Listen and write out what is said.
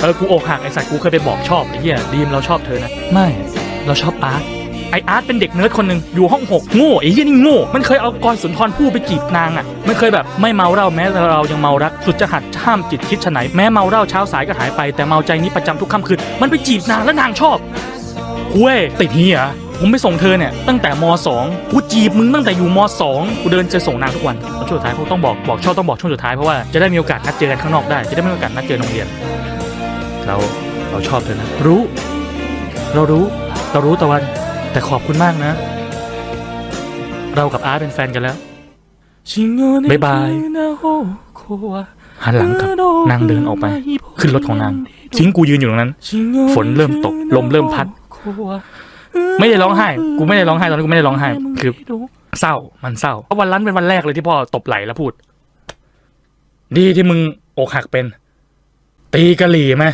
เออกูอกหักไอ้สัตว์กูเคยไปบอกชอบไอ้เหี้ยดีมเราชอบเธอนะไม่เราชอบอาร์ตไออาร์ตเป็นเด็กเนิร์ดคนหนึ่งอยู่ห้องหกโง่ไอ้เหี้ยนี่โง่มันเคยเอากรสุนทรภู่ไปจีบนางอะมันเคยแบบไม่เมาเหล้าแม้เรายังเมารัก สุดจะหัดห้ามจิตคิดฉะไหนแม้เมาเหล้าเช้าสายก็หายไปแต่เมาใจนี้ประจำทุกค่ำคืนมันไปจีบนางแล้วนางชอบคุยติดเหี้ยผมไปส่งเธอเนี่ยตั้งแต่มสองกูจีบมึงตั้งแต่อยู่มสองกูเดินจะส่งนางทุกวันแล้วช่วงสุดท้ายกูต้องบอกบอกชอบต้องบอกช่วงสุดท้ายเพราะว่าจะได้มีโอกาสนัดเจอกันข้างนอกได้จะได้ไม่มีโอกาสนัดเจอในโรงเรียน เราเราชอบเธอนะ รู้ เรารู้เรารู้ตะวัน แต่ขอบคุณมากนะ เรากับอาร์ตเป็นแฟนกันแล้วบ๊ายบายหันหลังกลับนางเดินออกไป ขึ้นรถของนางทิ้งกูยืนอยู่ตรงนั้น ฝนเริ่มตก ลมเริ่มพัด ไม่ได้ร้องไห้ กูไม่ได้ร้องไห้ตอนนั้นกูไม่ได้ร้องไห้ คือเศร้า มันเศร้าเพราะวันนั้นเป็นวันแรกเลยที่พ่อตบไหลแล้วพูด ดีที่มึงอกหักเป็น ตีกะหรี่ไหม